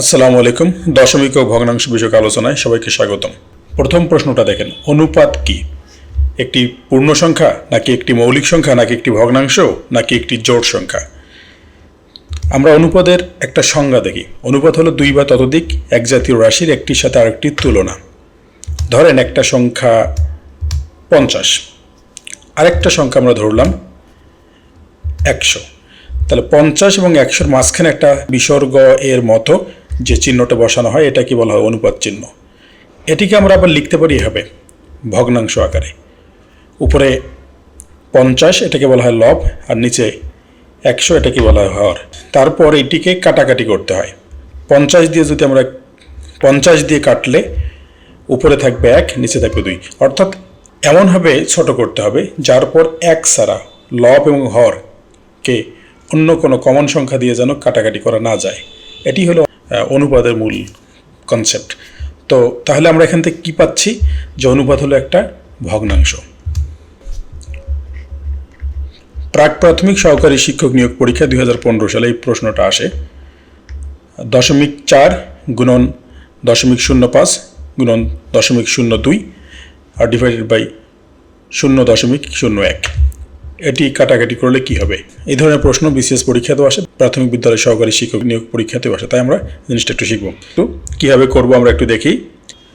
আসসালামু আলাইকুম। দশমিক ও ভগ্নাংশ বিষয়ক আলোচনায় সবাইকে স্বাগতম। প্রথম প্রশ্নটা দেখেন, অনুপাত কি? একটি পূর্ণ সংখ্যা নাকি একটি মৌলিক সংখ্যা নাকি একটি ভগ্নাংশ নাকি একটি জোড় সংখ্যা? আমরা অনুপাতের একটা সংজ্ঞা দেখি। অনুপাত হলো দুই বা ততোধিক এক জাতীয় রাশির একটির সাথে আরেকটির তুলনা। ধরেন একটা সংখ্যা পঞ্চাশ, আরেকটা সংখ্যা আমরা ধরলাম একশো। তাহলে পঞ্চাশ এবং একশোর মাঝখানে একটা বিসর্গ এর মতো যে চিহ্নটা বসানো হয়, এটা কি বলা হয় অনুপাত চিহ্ন? এটিকে আমরা আবার লিখতে পারি এভাবে, ভগ্নাংশ আকারে। উপরে পঞ্চাশ, এটাকে বলা হয় লব, আর নিচে একশো, এটাকে বলা হয় হর। তারপর এটিকে কাটাকাটি করতে হয়। পঞ্চাশ দিয়ে যদি আমরা, পঞ্চাশ দিয়ে কাটলে উপরে থাকবে এক, নিচে থাকবে দুই। অর্থাৎ এমনভাবে ছোট করতে হবে, যার পর এক ছাড়া লব এবং হরকে অন্য কোনো কমন সংখ্যা দিয়ে যেন কাটাকাটি করা না যায়। এটি হলো অনুপাতের মূল কনসেপ্ট তো তাহলে আমরা এখান থেকে কী পাচ্ছি? যে অনুপাত হলো একটা ভগ্নাংশ। প্রাক প্রাথমিক সহকারী শিক্ষক নিয়োগ পরীক্ষা দুই হাজার পনেরো সালে এই প্রশ্নটা আসে। দশমিক চার গুণন দশমিক শূন্য পাঁচ গুণন দশমিক শূন্য দুই আর ডিভাইডেড বাই শূন্য দশমিক শূন্য এক। এটি কাটাকাটি করলে কি হবে? এই ধরনের প্রশ্ন বিসিএস পরীক্ষাতেও আসে, প্রাথমিক বিদ্যালয় সহকারী শিক্ষক নিয়োগ পরীক্ষাতেও আসে। তাই আমরা জিনিসটা একটু শিখব। তো কীভাবে করব আমরা একটু দেখি।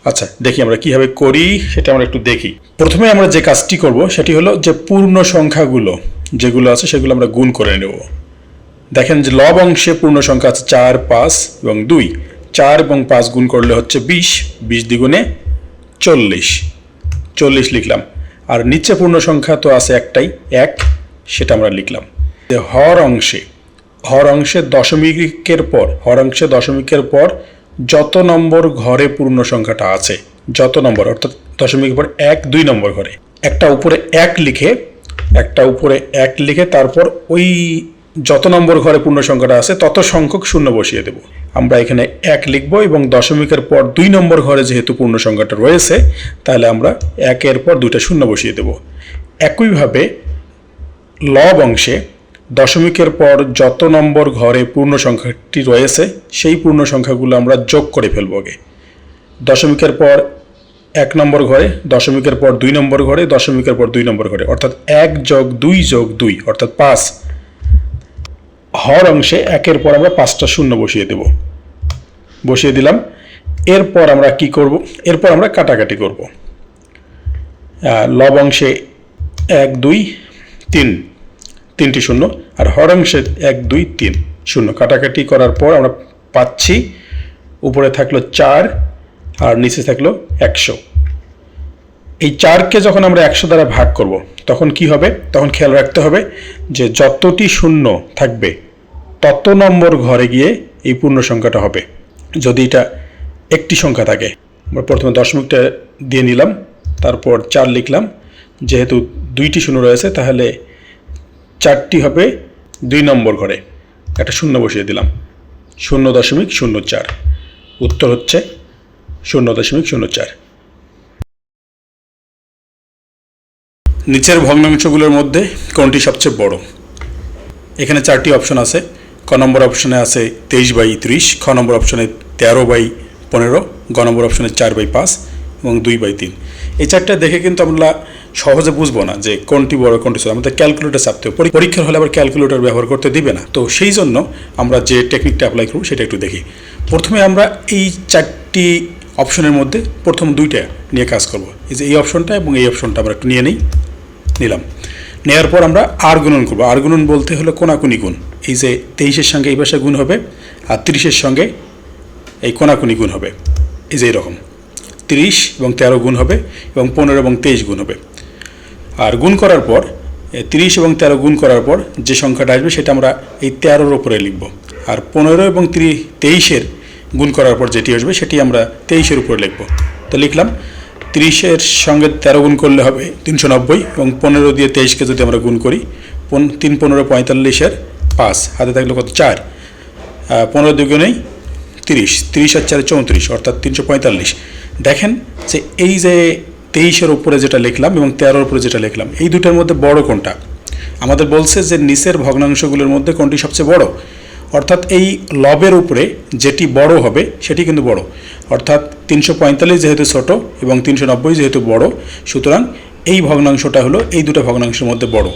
আচ্ছা দেখি আমরা কীভাবে করি সেটা আমরা একটু দেখি। প্রথমে আমরা যে কাজটি করব সেটি হলো যে পূর্ণ সংখ্যাগুলো যেগুলো আছে সেগুলো আমরা গুণ করে নেব। দেখেন যে লব অংশে পূর্ণ সংখ্যা আছে চার, পাঁচ এবং দুই। চার এবং পাঁচ গুণ করলে হচ্ছে বিশ বিশ দ্বিগুণে চল্লিশ। চল্লিশ লিখলাম। আর নিচে পূর্ণ সংখ্যা তো আছে একটাই, এক, সেটা আমরা লিখলাম। হর অংশে হর অংশে দশমিকের পর, হর অংশে দশমিকের পর যত নম্বর ঘরে পূর্ণ সংখ্যাটা আছে, যত নম্বর, অর্থাৎ দশমিকের পর এক, দুই নম্বর ঘরে, একটা উপরে এক লিখে, একটা উপরে এক লিখে তারপর ওই যত নম্বর ঘরে পূর্ণ সংখ্যাটা আছে, তত সংখ্যক শূন্য বসিয়ে দেব। আমরা এখানে এক লিখব এবং দশমিকের পর দুই নম্বর ঘরে যেহেতু পূর্ণ সংখ্যাটা রয়েছে, তাহলে আমরা একের পর দুইটা শূন্য বসিয়ে দেব। একইভাবে লব অংশে দশমিকের পর যত নম্বর ঘরে পূর্ণ সংখ্যাটি রয়েছে, সেই পূর্ণ সংখ্যাগুলো আমরা যোগ করে ফেলব আগে। দশমিকের পর এক নম্বর ঘরে, দশমিকের পর দুই নম্বর ঘরে, দশমিকের পর দুই নম্বর ঘরে, অর্থাৎ এক যোগ দুই যোগ দুই, অর্থাৎ পাঁচ। হর অংশে একের পর আমরা পাঁচটা শূন্য বসিয়ে দেব। বসিয়ে দিলাম। এরপর আমরা কি করব? এরপর আমরা কাটাকাটি করব। লব অংশে এক, দুই, তিন। তিনটি শূন্য। আর হর অংশে এক, দুই, তিন শূন্য। কাটাকাটি করার পর আমরা পাচ্ছি, উপরে থাকল চার, আর নিচে থাকল একশো। এই চারকে যখন আমরা একশো দ্বারা ভাগ করব, তখন কি হবে? তখন খেয়াল রাখতে হবে যে যতটি শূন্য থাকবে তত নম্বর ঘরে গিয়ে এই পূর্ণ সংখ্যাটা হবে। যদি এটা একটি সংখ্যা থাকে, আমরা প্রথমে দশমিকটা দিয়ে নিলাম, তারপর চার লিখলাম। যেহেতু দুইটি শূন্য রয়েছে, তাহলে চারটি হবে দুই নম্বর ঘরে। একটা শূন্য বসিয়ে দিলাম। শূন্য দশমিক শূন্য চার। উত্তর হচ্ছে শূন্য দশমিক শূন্য চার। নিচের ভগ্নাংশগুলোর মধ্যে কোনটি সবচেয়ে বড়? এখানে চারটি অপশন আছে। ক নম্বর অপশনে আছে তেইশ বাই ত্রিশ, খ নম্বর অপশনে তেরো বাই পনেরো, গ নম্বর অপশনে চার বাই পাঁচ এবং দুই বাই তিন। এই চারটা দেখে কিন্তু আমরা সহজে বুঝব না যে কোনটি বড়, কোনটি ছোট। আমাদের ক্যালকুলেটার চাপতে হবে। পরীক্ষার হলে আবার ক্যালকুলেটর ব্যবহার করতে দিবে না। তো সেই জন্য আমরা যে টেকনিকটা অ্যাপ্লাই করব সেটা একটু দেখি। প্রথমে আমরা এই চারটি অপশনের মধ্যে প্রথম দুইটা নিয়ে কাজ করব। এই যে এই অপশনটা এবং এই অপশনটা আমরা একটু নিয়ে নিই, নিলাম। নেওয়ার পর আমরা আর গুণন করব। আর গুণন বলতে হলো কোনাকুনি গুণ। এই যে তেইশের সঙ্গে এই পাশে গুণ হবে আর তিরিশের সঙ্গে এই কোনাকুনি গুণ হবে। এই যে এরকম। তিরিশ এবং তেরো গুণ হবে এবং পনেরো এবং তেইশ গুণ হবে। আর গুণ করার পর তিরিশ এবং তেরো গুণ করার পর যে সংখ্যাটা আসবে সেটা আমরা এই তেরোর ওপরে লিখব। আর পনেরো এবং তেইশের গুণ করার পর যেটি আসবে সেটি আমরা তেইশের উপরে লিখব। তো লিখলাম তিরিশের সঙ্গে তেরো গুণ করলে হবে তিনশো নব্বই এবং পনেরো দিয়ে তেইশকে যদি আমরা গুণ করি, পন- তিন পনেরো পঁয়তাল্লিশের পাঁচ, হাতে থাকলে কত? চার। পনেরো দুগুণেই তিরিশ তিরিশ আর চারে চৌত্রিশ, অর্থাৎ তিনশো পঁয়তাল্লিশ। দেখেন যে এই যে তেইশের উপরে যেটা লিখলাম এবং তেরোর উপরে যেটা লিখলাম, এই দুটার মধ্যে বড় কোনটা? আমাদের বলছে যে নিচের ভগ্নাংশগুলোর মধ্যে কোনটি সবচেয়ে বড়? অর্থাৎ এই লবের উপরে যেটি বড় হবে, সেটি কিন্তু বড়। অর্থাৎ তিনশো পঁয়তাল্লিশ যেহেতু ছোট এবং তিনশো নব্বই যেহেতু বড়, সুতরাং এই ভগ্নাংশটা হলো এই দুটো ভগ্নাংশের মধ্যে বড়।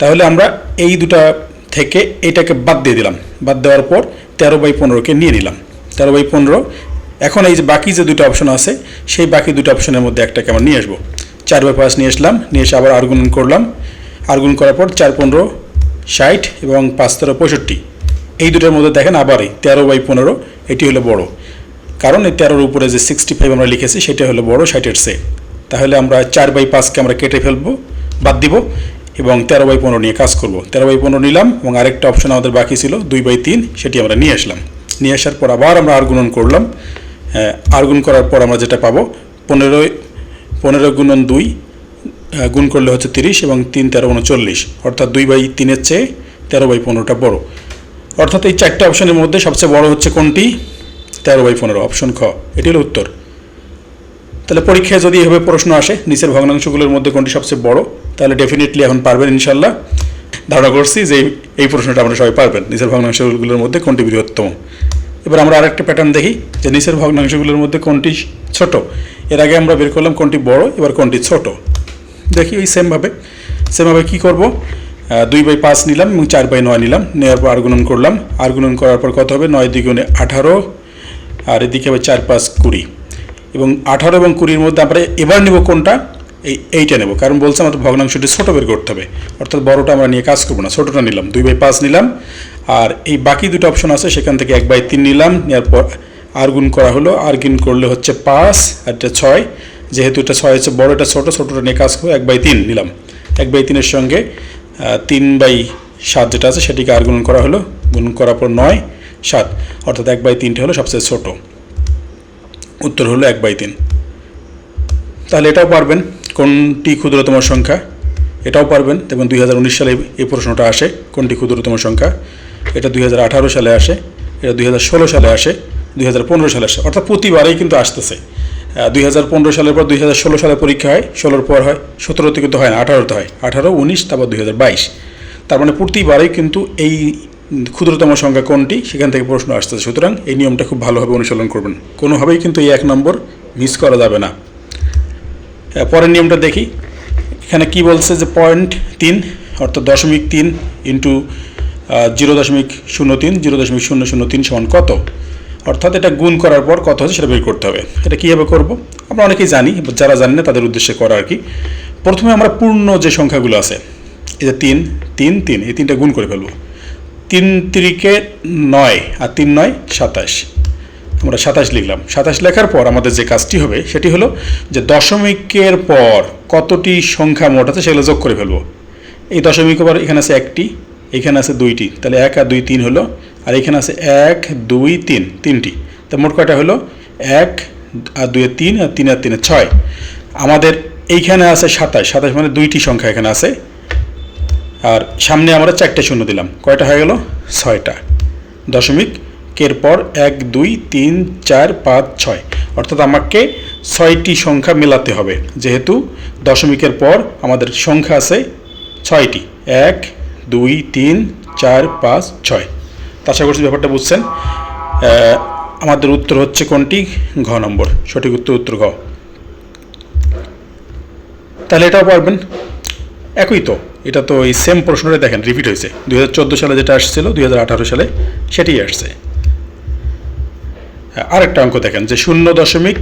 তাহলে আমরা এই দুটা থেকে এটাকে বাদ দিয়ে দিলাম। বাদ দেওয়ার পর তেরো বাই পনেরোকে নিয়ে নিলাম। তেরো বাই পনেরো, এখন এই যে বাকি যে দুটো অপশন আছে, সেই বাকি দুটো অপশনের মধ্যে একটাকে আমরা নিয়ে আসব। চার বাই পাঁচ নিয়ে আসলাম, নিয়ে এসে আবার আর্গুন করলাম। আর্গুন করার পর চার পনেরো, ষাট এবং পাঁচ তেরো পঁয়ষট্টি। এই দুটোর মধ্যে দেখেন আবারই তেরো বাই পনেরো, এটি হলো বড়। কারণ এই তেরোর উপরে যে সিক্সটি ফাইভ আমরা লিখেছি, সেটা হলো বড় ষাটের সে তাহলে আমরা চার বাই পাঁচকে আমরা কেটে ফেলব, বাদ দিব এবং তেরো বাই পনেরো নিয়ে কাজ করব। তেরো বাই পনেরো নিলাম এবং আরেকটা অপশন আমাদের বাকি ছিল, দুই বাই তিন, সেটি আমরা নিয়ে আসলাম। নিয়ে আসার পর আবার আমরা আর্গুণন করলাম। আর্গুণ করার পর আমরা যেটা পাবো, পনেরো পনেরো গুণন দুই গুণ করলে হচ্ছে তিরিশ এবং তিন তেরো উনচল্লিশ অর্থাৎ দুই বাই তিনের চেয়ে তেরো বাই পনেরোটা বড়। অর্থাৎ এই চারটে অপশনের মধ্যে সবচেয়ে বড় হচ্ছে কোনটি? তেরো বাই পনেরো, অপশন খ। এটি হলো উত্তর। তাহলে পরীক্ষায় যদি এভাবে প্রশ্ন আসে, নিচের ভগ্নাংশগুলোর মধ্যে কোনটি সবচেয়ে বড়, তাহলে ডেফিনেটলি এখন পারবেন ইনশাল্লাহ ধারণা করছি যে এই- প্রশ্নটা আমরা সবাই পারবেন, নিচের ভগ্নাংশগুলোর মধ্যে কোনটি বৃহত্তম। এবার আমরা আরেকটা প্যাটার্ন দেখি, যে নিচের ভগ্নাংশগুলোর মধ্যে কোনটি ছোট। এর আগে আমরা বের করলাম কোনটি বড়, এবার কোনটি ছোট। দেখি ওই সেমভাবে সেমভাবে কী করব? দুই বাই পাঁচ নিলাম এবং চার বাই নয় নিলাম। নেওয়ার পর আর্গুণন করলাম। আর্গুণন করার পর কত হবে? নয় দ্বিগুণে আঠারো। আর এদিকে হবে চার পাঁচ কুড়ি। এবং আঠারো এবং কুড়ির মধ্যে আমরা এবার নেব কোনটা? এই এইটা নেব। কারণ বলছে আমাদের ভগ্নাংশটি ছোটো বের করতে হবে। অর্থাৎ বড়টা আমরা নিয়ে কাজ করব না। ছোটোটা নিলাম। দুই বাই পাঁচ নিলাম। আর এই বাকি দুটো অপশন আছে। সেখান থেকে এক বাই তিন নিলাম। নেওয়ার পর আর্গুন করা হলো। আর গুণ করলে হচ্ছে পাঁচ আর এটা ছয়। যেহেতু এটা ছয় হচ্ছে বড়, এটা ছোটো, ছোটোটা নিয়ে কাজ করব। এক বাই তিন নিলাম। এক বাই তিনের সঙ্গে তিন বাই সাত যেটা আছে সেটিকে আর গুণ করা হলো, গুণ করার পর নয়, সাত। অর্থাৎ এক বাই তিনটে হলো সবচেয়ে ছোটো। উত্তর হলো এক বাই তিন। তাহলে এটাও পারবেন, কোনটি ক্ষুদ্রতম সংখ্যা? এটাও পারবেন দেখুন দুই সালে এই প্রশ্নটা আসে, কোনটি ক্ষুদ্রতম সংখ্যা? এটা দুই হাজার আঠারো সালে আসে, এটা দুই হাজার ষোলো সালে আসে, দুই হাজার পনেরো সালে আসে। অর্থাৎ প্রতিবারেই কিন্তু আসতেছে। দুই হাজার পনেরো সালের পর দুই হাজার ষোলো সালে পরীক্ষা হয়, ষোলোর পর হয় সতেরোতে কিন্তু হয় না, আঠারোতে হয়, আঠারো, উনিশ, তারপর দুই হাজার বাইশ। তার মানে প্রতিবারেই কিন্তু এই ক্ষুদ্রতম সংখ্যা কোনটি, সেখান থেকে প্রশ্ন আসতেছে। সুতরাং এই নিয়মটা খুব ভালোভাবে অনুশীলন করবেন। কোনোভাবেই কিন্তু এই এক নম্বর মিস করা যাবে না। পরের নিয়মটা দেখি। এখানে কি বলছে যে পয়েন্ট তিন, অর্থাৎ দশমিক তিন ইন্টু জিরো দশমিক শূন্য তিন জিরো দশমিক শূন্য শূন্য তিন সমান কত? অর্থাৎ এটা গুণ করার পর কত হচ্ছে সেটা বের করতে হবে। এটা কীভাবে করব? আমরা অনেকেই জানি, যারা জানি না, তাদের উদ্দেশ্যে করা আর কি। প্রথমে আমরা পূর্ণ যে সংখ্যাগুলো আছে, এই যে তিন তিন তিন, এই তিনটা গুণ করে ফেলব। তিন তিরিকে নয় আর তিন নয় সাতাশ। আমরা সাতাশ লিখলাম। সাতাশ লেখার পর আমাদের যে কাজটি হবে, সেটি হলো যে দশমিকের পর কতটি সংখ্যা মোট আছে সেগুলো যোগ করে ফেলব। এই দশমিক পর এখানে আছে একটি, এখানে আছে দুইটি। তাহলে এক আর দুই তিন হলো আর এখানে আছে এক, দুই, তিন, তিনটি। তা মোট কয়টা হলো? এক, আর দুই তিন, আর তিন আর তিনে ছয়। আমাদের এইখানে আছে সাতাশ। সাতাশ মানে দুইটি সংখ্যা এখানে আছে। আর সামনে আমরা চারটে শূন্য দিলাম। কয়টা হয়ে গেল? ছয়টা। দশমিক, কের পর এক, দুই, তিন, চার, পাঁচ, ছয়। অর্থাৎ আমাকে ছয়টি সংখ্যা মেলাতে হবে। যেহেতু দশমিকের পর আমাদের সংখ্যা আছে ছয়টি। এক, দুই, তিন, চার, পাঁচ, ছয়। আশা করছি ব্যাপারটা বুঝছেন। আমাদের উত্তর হচ্ছে কোনটি? ঘ নম্বর। সঠিক উত্তর উত্তর ঘ। তাহলে এটাও পারবেন। একই তো এটা তো এই সেম প্রশ্নটা দেখেন রিপিট হয়েছে। দুই হাজার চোদ্দ সালে যেটা আসছিল দুই হাজার আঠারো সালে সেটাই আসছে। হ্যাঁ, আরেকটা অঙ্ক দেখেন যে শূন্য দশমিক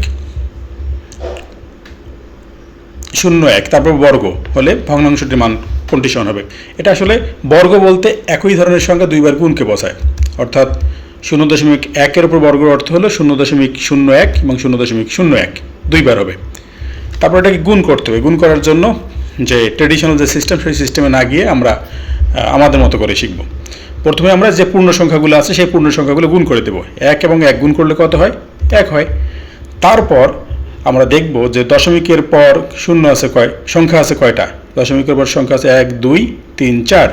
শূন্য এক তারপর বর্গ হলে ভগ্নাংশটির মান কোনটি সমান হবে। এটা আসলে বর্গ বলতে একই ধরনের সংখ্যা দুইবার গুণকে বসায় অর্থাৎ শূন্য দশমিক একের উপর বর্গের অর্থ হলো শূন্য দশমিক শূন্য এক এবং শূন্য দশমিক শূন্য এক। দুইবার হবে। তারপর এটাকে গুণ করতে হবে। গুণ করার জন্য যে ট্রেডিশনাল যে সিস্টেম সেই সিস্টেমে না গিয়ে আমরা আমাদের মতো করে শিখব। প্রথমে আমরা যে পূর্ণ সংখ্যাগুলো আছে, সেই পূর্ণ সংখ্যাগুলো গুণ করে দেবো। এক এবং এক গুণ করলে কত হয়? এক হয়। তারপর আমরা দেখব যে দশমিকের পর শূন্য আছে কয়, সংখ্যা আছে কয়টা? দশমিকের পর সংখ্যা আছে এক, দুই, তিন, চার।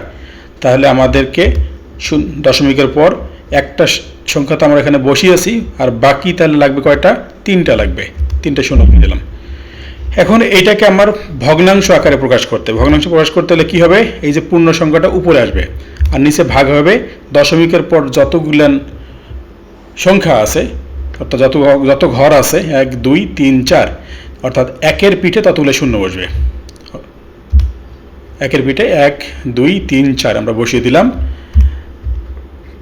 তাহলে আমাদেরকে দশমিকের পর একটা সংখ্যা তো আমরা এখানে বসিয়েছি, আর বাকি তাহলে লাগবে কয়টা? তিনটা লাগবে। তিনটা শূন্য দিলাম। এখন এইটাকে আমার ভগ্নাংশ আকারে প্রকাশ করতে ভগ্নাংশ প্রকাশ করতে হলে কী হবে? এই যে পূর্ণ সংখ্যাটা উপরে আসবে। আর নিচে ভাগ হবে। দশমিকের পর যতগুলান সংখ্যা আছে অর্থাৎ যত যত ঘর আছে, এক, দুই, তিন, চার, অর্থাৎ একের পিঠে ততগুলো শূন্য বসবে। একের পিঠে এক, দুই, তিন, চার আমরা বসিয়ে দিলাম।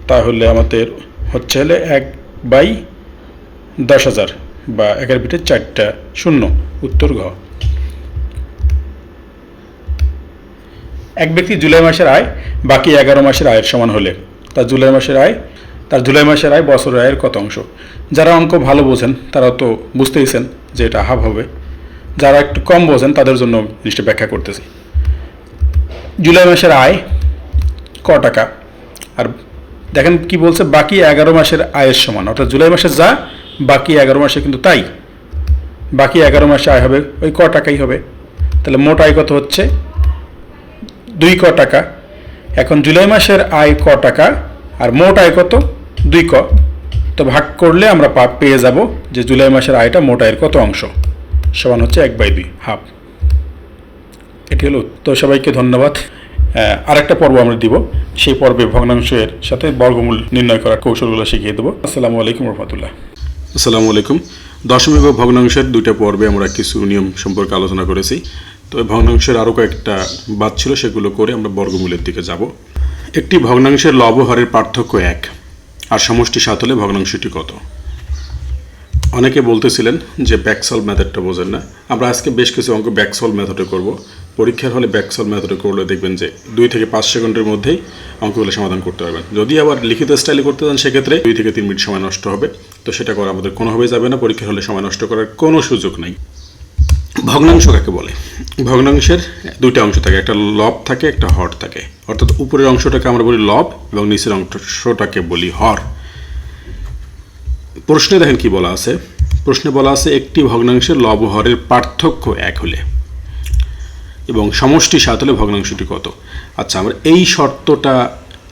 তাহলে আমাদের হচ্ছে হলে এক বাই দশ হাজার বা একের পিঠে চারটা শূন্য, উত্তর ঘ। এক ব্যক্তি জুলাই মাসের আয়, বাকি এগারো মাসের আয়ের সমান হলে। তা জুলাই মাসের আয় তার জুলাই মাসের আয় বছরের আয়ের কত অংশ? যারা অঙ্ক ভালো বোঝেন, তারা তো বুঝতেইছেন যে এটা হাফ হবে। যারা একটু কম বোঝেন, তাদের জন্য জিনিসটা ব্যাখ্যা করতেছি। জুলাই মাসের আয় ক টাকা? আর দেখেন কি বলছে, বাকি এগারো মাসের আয়ের সমান। অর্থাৎ জুলাই মাসে যা, বাকি এগারো মাসে কিন্তু তাই। বাকি এগারো মাসে আয় হবে, ওই ক টাকাই হবে। তাহলে মোট আয় কত হচ্ছে? দুই ক টাকা। এখন জুলাই মাসের আয় ক টাকা, আর মোট আয় কত? দুই ক। তো ভাগ করলে আমরা পেয়ে যাব যে জুলাই মাসের আয়টা মোট আয়ের কত অংশ? সমান হচ্ছে এক বাই দুই, হাফ। এটি হলো তো সবাইকে ধন্যবাদ। আরেকটা পর্ব আমরা দিব। সেই পর্বে ভগ্নাংশের সাথে বর্গমূল নির্ণয় করার কৌশলগুলো শিখিয়ে দেবো। আসসালামু আলাইকুম রহমতুল্লাহ। আসসালামু আলাইকুম। দশমিক ও ভগ্নাংশের দুইটা পর্বে আমরা কিছু নিয়ম সম্পর্কে আলোচনা করেছি। তো ভগ্নাংশের আরও কয়েকটা বাদ ছিল, সেগুলো করে আমরা বর্গমূলের দিকে যাব। একটি ভগ্নাংশের লব ও হরের পার্থক্য এক। আর সমষ্টি সাত হলে ভগ্নাংশটি কত? অনেকে বলতেছিলেন যে ব্যাকসল মেথডটা বোঝেন না। আমরা আজকে বেশ কিছু অঙ্ক ব্যাকসল মেথডে করব। পরীক্ষার হলে ব্যাকসল মেথডে করলে দেখবেন যে দুই থেকে পাঁচ সেকেন্ডের মধ্যেই অঙ্কগুলো সমাধান করতে পারবেন। যদি আবার লিখিত স্টাইলে করতে চান, সেক্ষেত্রে দুই থেকে তিন মিনিট সময় নষ্ট হবে। তো সেটা করা আমাদের কোনোভাবেই যাবে না। পরীক্ষার হলে সময় নষ্ট করার কোনো সুযোগ নেই। ভগ্নাংশ কাকে বলে? ভগ্নাংশের দুইটা অংশ থাকে, একটা লব থাকে, একটা হর থাকে। অর্থাৎ উপরের অংশটাকে আমরা বলি লব এবং নিচের অংশটাকে বলি হর। প্রশ্নে দেখেন কি বলা আছে? প্রশ্নে বলা আছে একটি ভগ্নাংশের লব হরের পার্থক্য এক হলে এবং সমষ্টি সাত হলে ভগ্নাংশটি কত? আচ্ছা আমরা এই শর্তটা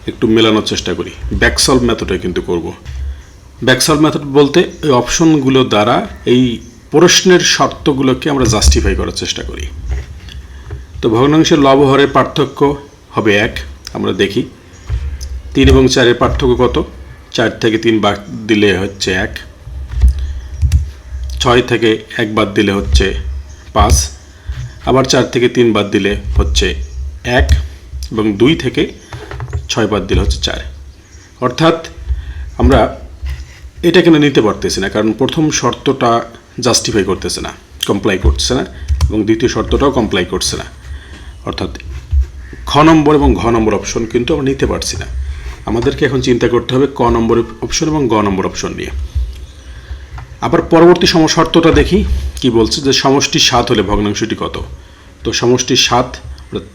একটু মেলানোর চেষ্টা করি। ব্যাকসলভ মেথডে কিন্তু করব। ব্যাকসলভ মেথড বলতে এই অপশনগুলো দ্বারা এই প্রশ্নের শর্তগুলোকে আমরা জাস্টিফাই করার চেষ্টা করি। তো ভগ্নাংশের লব ও হরের পার্থক্য হবে এক, আমরা দেখি। তিন এবং চারের পার্থক্য কত? চার থেকে তিন বাদ দিলে হচ্ছে এক। ছয় থেকে এক বাদ দিলে হচ্ছে পাঁচ। আবার চার থেকে তিন বাদ দিলে হচ্ছে এক এবং দুই থেকে ছয় বাদ দিলে হচ্ছে চার। অর্থাৎ আমরা এটা কেন নিতে পারতেছি না? কারণ প্রথম শর্তটা জাস্টিফাই করতেছে না কমপ্লাই করছে না এবং দ্বিতীয় শর্তটাও কমপ্লাই করছে না। অর্থাৎ খ নম্বর এবং ঘ নম্বর অপশন কিন্তু আমরা নিতে পারছি না। আমাদেরকে এখন চিন্তা করতে হবে ক নম্বর অপশন এবং গ নম্বর অপশন নিয়ে। আবার পরবর্তী সম শর্তটা দেখি, কি বলছে যে সমষ্টি সাত হলে ভগ্নাংশটি কত? তো সমষ্টি সাত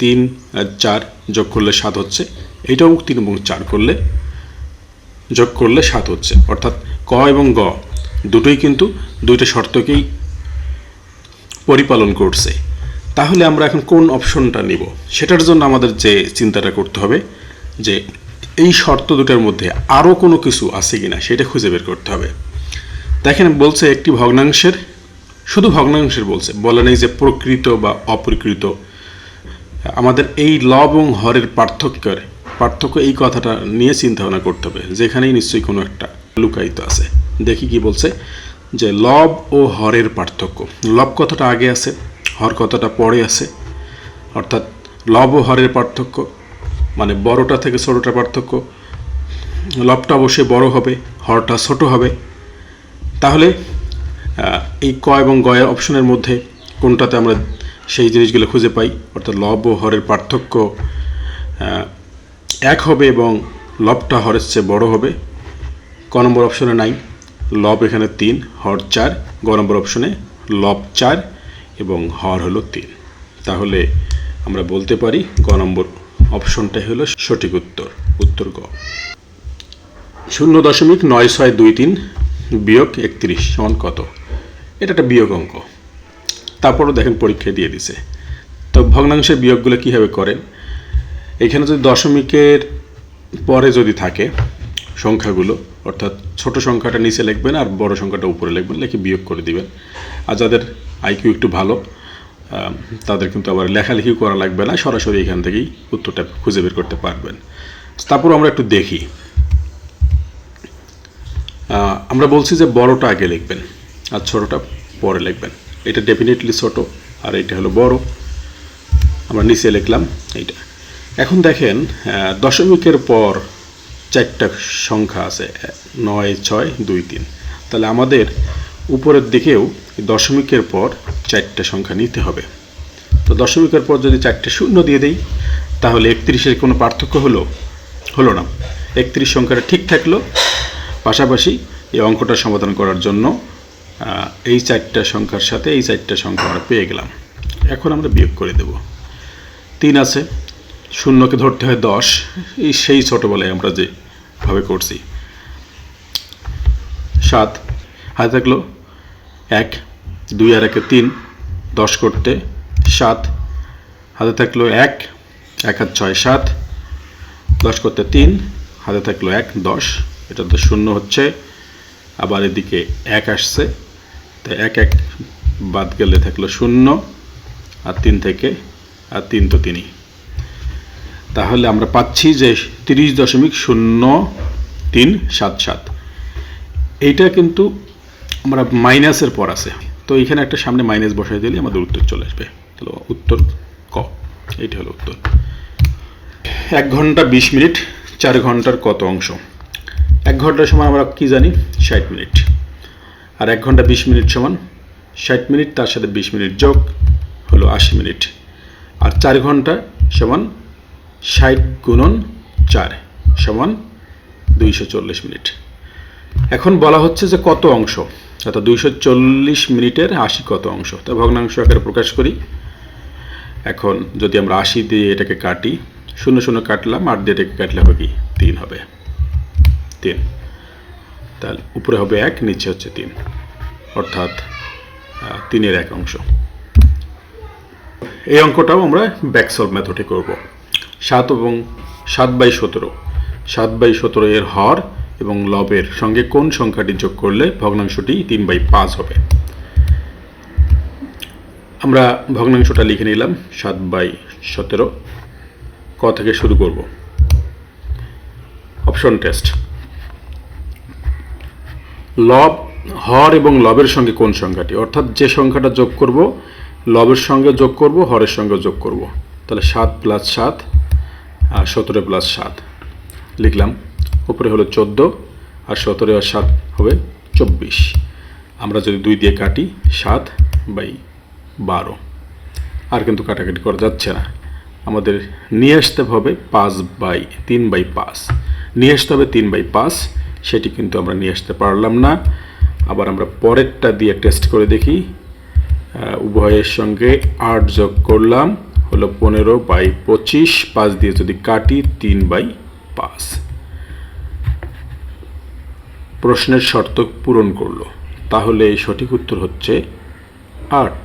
তিন চার যোগ করলে সাত হচ্ছে এইটাও তিন এবং চার করলে, যোগ করলে সাত হচ্ছে। অর্থাৎ ক এবং গ দুটোই কিন্তু দুইটা শর্তকেই পরিপালন করছে। তাহলে আমরা এখন কোন অপশনটা নিব? সেটার জন্য আমাদের যে চিন্তাটা করতে হবে যে এই শর্ত দুটার মধ্যে আরও কোনো কিছু আছে কিনা সেটা খুঁজে বের করতে হবে। দেখেন বলছে একটি ভগ্নাংশের, শুধু ভগ্নাংশের বলছে, বলে নেই যে প্রকৃত বা অপ্রকৃত। আমাদের এই লব এবং হরের পার্থক্যের, পার্থক্য এই কথাটা নিয়ে চিন্তা ভাবনা করতে হবে, যেখানেই নিশ্চয়ই কোনো একটা লুকায়িত আছে। দেখি কি বলছে, যে লব ও হরের পার্থক্য। লব কথাটা আগে আছে, হর কথাটা পরে আছে। অর্থাৎ লব ও হরের পার্থক্য মানে বড়টা থেকে ছোটোটা পার্থক্য। লবটা অবশ্যই বড় হবে, হরটা ছোট হবে। তাহলে এই ক এবং গয়ের অপশনের মধ্যে কোনটাতে আমরা সেই জিনিসগুলো খুঁজে পাই? অর্থাৎ লব ও হরের পার্থক্য এক হবে এবং লবটা হরের চেয়ে বড় হবে। ক নম্বর অপশনে নাই। লব এখানে তিন, হর চার, গ নম্বর অপশনে লব চার এবং হর হলো তিন। তাহলে আমরা বলতে পারি গ নম্বর অপশনটাই হলো সঠিক উত্তর উত্তর গ। শূন্য দশমিক নয় ছয় দুই তিন বিয়োগ একত্রিশ সমান কত? এটা একটা বিয়োগ অঙ্ক। তারপরও দেখেন পরীক্ষায় দিয়ে দিছে। তো ভগ্নাংশের বিয়োগগুলো কীভাবে করেন? এখানে যদি দশমিকের পরে যদি থাকে সংখ্যাগুলো অর্থাৎ ছোট সংখ্যাটা নিচে লিখবেন আর বড় সংখ্যাটা উপরে লিখবেন, লিখে বিয়োগ করে দিবেন। আর যাদের আইকিউ একটু ভালো তাদের কিন্তু আবার লেখালেখি করা লাগবে না, সরাসরি এখান থেকেই উত্তরটা খুঁজে বের করতে পারবেন। তারপর আমরা একটু দেখি। আমরা বলছি যে বড়টা আগে লিখবেন আর ছোটোটা পরে লিখবেন। এটা ডেফিনেটলি ছোট আর এটা হলো বড়। আমরা নিচে লিখলাম এইটা। এখন দেখেন দশমিকের পর চারটা সংখ্যা আছে, নয়, ছয়, দুই, তিন। তাহলে আমাদের উপরের দিকেও দশমিকের পর চারটা সংখ্যা নিতে হবে। তো দশমিকের পর যদি চারটে শূন্য দিয়ে দেই, তাহলে একত্রিশের কোনো পার্থক্য হলো হলো না। একত্রিশ সংখ্যাটা ঠিক থাকল, পাশাপাশি এই অঙ্কটা সমাধান করার জন্য এই চারটা সংখ্যার সাথে এই চারটা সংখ্যা আমরা পেয়ে গেলাম। এখন আমরা বিয়োগ করে দেব। তিন আছে, শূন্যকে ধরতে হয় দশ। এই সেই ছোটোবেলায় আমরা যে ভাবে করছি। সাত, হাতে থাকল এক, দুই আর একে তিন, দশ করতে সাত, হাতে থাকল এক এক হাত ছয় সাত, দশ করতে তিন, হাতে থাকল এক, দশ, এটা তো শূন্য হচ্ছে, আবার এদিকে এক আসছে, তো এক এক বাদ গেলে থাকল শূন্য, আর তিন থেকে, আর তিন তো তিনই। তাহলে আমরা পাচ্ছি যে তিরিশ দশমিক শূন্য তিন সাত সাত। এইটা কিন্তু আমরা মাইনাসের পর আছে। তো এখানে একটা সামনে মাইনাস বসাই দিলে আমাদের উত্তর চলে আসবে। তাহলে উত্তর ক? এইটা হলো উত্তর। এক ঘণ্টা বিশ মিনিট, চার ঘণ্টার কত অংশ? এক ঘণ্টার সময় আমরা কি জানি? ষাট মিনিট। আর এক ঘণ্টা বিশ মিনিট সমান ষাট মিনিট, তার সাথে বিশ মিনিট যোগ হলো আশি মিনিট। আর চার ঘণ্টা সমান ষাট গুণন চার সমান দুইশো চল্লিশ মিনিট। এখন বলা হচ্ছে যে কত অংশ? অর্থাৎ দুইশো চল্লিশ মিনিটের আশি কত অংশ? তা ভগ্নাংশ আকারে প্রকাশ করি। এখন যদি আমরা আশি দিয়ে এটাকে কাটি, শূন্য শূন্য কাটলাম, আট দিয়ে এটাকে কাটলে হবে কি? তিন হবে। তিন। তাহলে উপরে হবে এক, নিচে হচ্ছে তিন। অর্থাৎ তিনের এক অংশ। এই অঙ্কটাও আমরা ব্যাকসলভ মেথডে করব। সাত এবং সাত বাই সতেরো। সাত বাই সতেরো এর হর এবং লবের সঙ্গে কোন সংখ্যাটি যোগ করলে ভগ্নাংশটি তিন বাই পাঁচ হবে? আমরা ভগ্নাংশটা লিখে নিলাম, সাত বাই সতেরো। ক থেকে শুরু করব। Option test. লব, হর এবং লবের সঙ্গে কোন সংখ্যাটি? অর্থাৎ যে সংখ্যাটা যোগ করব, লবের সঙ্গে যোগ করব, হরের সঙ্গে যোগ করব। তাহলে সাত প্লাস সাত আর সতেরো প্লাস সাত। লিখলাম, উপরে হলো চোদ্দ আর সতেরো আর সাত হবে চব্বিশ। আমরা যদি দুই দিয়ে কাটি, সাত বাই বারো। আর কিন্তু কাটাকাটি করা যাচ্ছে না। আমাদের নিয়ে আসতে হবে পাঁচ বাই তিন বাই পাঁচ। নিয়ে আসতে হবে তিন বাই পাঁচ, সেটি কিন্তু আমরা নিয়ে আসতে পারলাম না। আবার আমরা পরেরটা দিয়ে টেস্ট করে দেখি। উভয়ের সঙ্গে আট যোগ করলাম। হলো পনেরো বাই পঁচিশ, পাঁচ দিয়ে যদি কাটি, তিন বাই পাঁচ। প্রশ্নের শর্ত পূরণ করল। তাহলে এই সঠিক উত্তর হচ্ছে আট।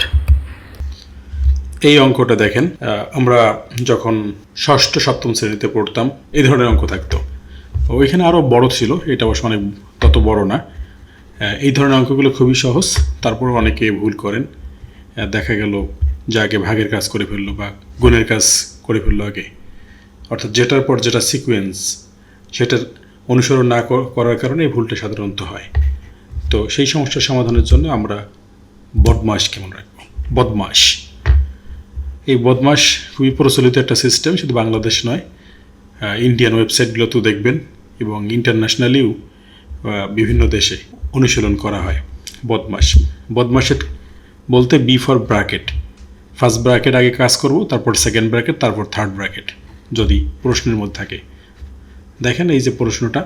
এই অঙ্কটা দেখেন আমরা যখন ষষ্ঠ, সপ্তম শ্রেণীতে পড়তাম, এই ধরনের অঙ্ক থাকতো। ওইখানে আরও বড় ছিল, এটা অবশ্য অনেক তত বড় না। এই ধরনের অঙ্কগুলো খুবই সহজ তারপর অনেকে ভুল করেন। দেখা গেল যে আগে ভাগের কাজ করে ফেলল বা গুণের কাজ করে ফেলল আগে। অর্থাৎ যেটার পর যেটা সিকোয়েন্স সেটার অনুসরণ না করার কারণে এই ভুলটা সাধারণত হয়। তো সেই সমস্যার সমাধানের জন্য আমরা বদমাস কেমন রাখব? বদমাস এই বদমাস খুবই প্রচলিত একটা সিস্টেম শুধু বাংলাদেশ নয় ইন্ডিয়ান ওয়েবসাইটগুলোতেও দেখবেন এবং ইন্টারন্যাশনালিও বিভিন্ন দেশে অনুশীলন করা হয় বদমাস বদমাসের বলতে B for bracket first bracket আগে কাজ করব, তারপর সেকেন্ড ব্র্যাকেট, তারপর থার্ড ব্র্যাকেট, যদি প্রশ্নের মধ্যে থাকে। দেখেন এই যে প্রশ্নটা,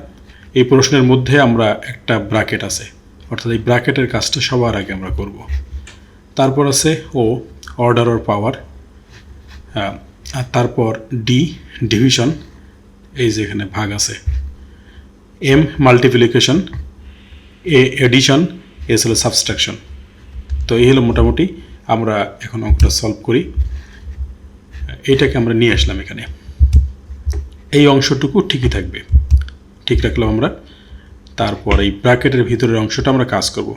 এই প্রশ্নের মধ্যে আমরা একটা ব্র্যাকেট আছে, অর্থাৎ এই ব্র্যাকেটের কাজটা সবার আগে আমরা করব। তারপর আছে ও, অর্ডার অর পাওয়ার আর তারপর ডি, ডিভিশন, এই যে এখানে ভাগ আছে। M, multiplication, A, addition, S হলো সাবস্ট্রাকশন। তো এই হলো মোটামুটি আমরা এখন অঙ্কটা সলভ করি। এইটাকে আমরা নিয়ে আসলাম এখানে। এই অংশটুকু ঠিকই থাকবে। ঠিক রাখলাম আমরা। তারপর এই ব্র্যাকেটের ভিতরের অংশটা আমরা কাজ করব।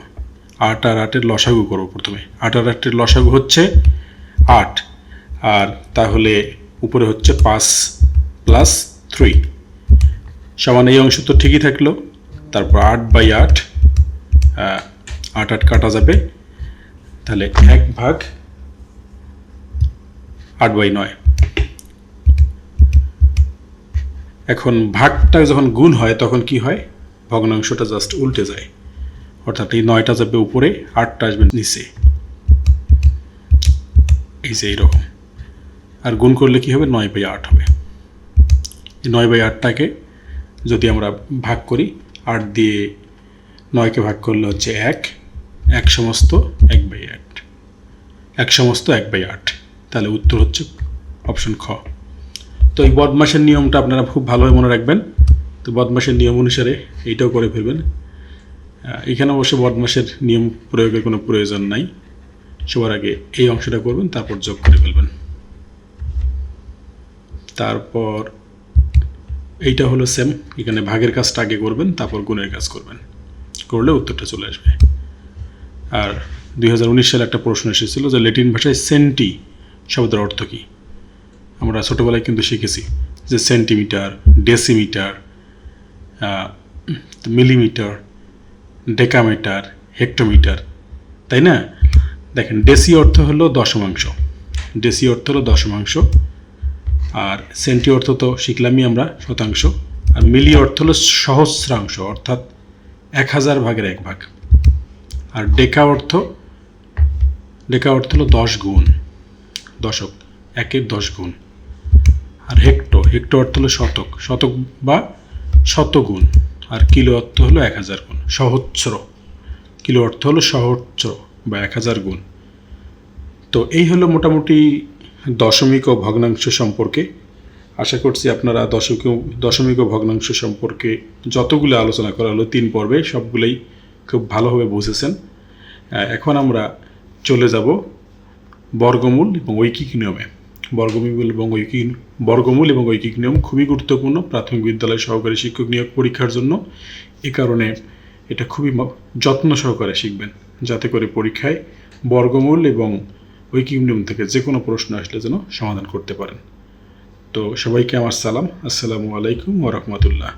আট আর আটের লসাগু করব প্রথমে। আট আর আটের লসাগু হচ্ছে আট। আর তাহলে উপরে হচ্ছে পাঁচ প্লাস থ্রি সমান এই অংশ তো ঠিকই থাকল। তারপর আট বাই আট আট আট কাটা যাবে। তাহলে এক ভাগ আট বাই নয়। এখন ভাগটা যখন গুণ হয়, তখন কি হয়? ভগ্নাংশটা জাস্ট উল্টে যায়। অর্থাৎ এই নয়টা যাবে উপরে, আটটা আসবে নিচে। এই যে এইরকম। আর গুণ করলে কি হবে? নয় বাই আট হবে। নয় বাই আটটাকে যদি আমরা ভাগ করি, আট দিয়ে নয়কে ভাগ করলে হচ্ছে এক। এক সমস্ত এক বাই আট। এক সমস্ত এক বাই আট। তাহলে উত্তর হচ্ছে অপশন খ। তো এই বদমাসের নিয়মটা আপনারা খুব ভালোভাবে মনে রাখবেন। তো বদমাসের নিয়ম অনুসারে এইটাও করে ফেলবেন। এখানে অবশ্য বদমাসের নিয়ম প্রয়োগের কোনো প্রয়োজন নাই। সবার আগে এই অংশটা করবেন, তারপর যোগ করে ফেলবেন। তারপর এইটা হলো সেম এখানে ভাগের কাজটা আগে করবেন, তারপর গুণের কাজ করবেন। করলে উত্তরটা চলে আসবে। আর দুই হাজার উনিশ সালে একটা প্রশ্ন এসেছিল যে ল্যাটিন ভাষায় সেন্টি শব্দের অর্থ কী? আমরা ছোটোবেলায় কিন্তু শিখেছি যে centimetre, decimetre millimetre, decametre, hectometre, তাই না? দেখেন, ডেসি অর্থ হলো দশমাংশ। ডেসি অর্থ হলো দশমাংশ। আর সেন্টি অর্থ তো শিখলামই আমরা শতাংশ। আর মিলি অর্থ হলো সহস্রাংশ, অর্থাৎ এক হাজার ভাগের এক ভাগ। আর ডেকা অর্থ ডেকা অর্থ হলো দশ গুণ, দশক, একের দশ গুণ। আর হেক্টো হেক্টো অর্থ হলো শতক শতক বা শতগুণ। আর কিলো অর্থ হলো এক হাজার গুণ, সহস্র। কিলো অর্থ হলো সহস্র বা এক হাজার গুণ। তো এই হলো মোটামুটি দশমিক ও ভগ্নাংশ সম্পর্কে। আশা করছি আপনারা দশমিক দশমিক ও ভগ্নাংশ সম্পর্কে যতগুলো আলোচনা করা হলো, তিন পর্বে সবগুলোই খুব ভালোভাবে বুঝেছেন। এখন আমরা চলে যাব বর্গমূল এবং ঐকিক নিয়মে। বর্গমূল এবং ঐকিক বর্গমূল এবং ঐকিক নিয়ম খুবই গুরুত্বপূর্ণ প্রাথমিক বিদ্যালয় সহকারী শিক্ষক নিয়োগ পরীক্ষার জন্য। এ কারণে এটা খুবই যত্ন সহকারে শিখবেন যাতে করে পরীক্ষায় বর্গমূল এবং ঐকিক নিয়ম থেকে যে কোনো প্রশ্ন আসলে যেন সমাধান করতে পারেন। তো সবাইকে আমার সালাম। আসসালামু আলাইকুম ওরহমতুল্লাহ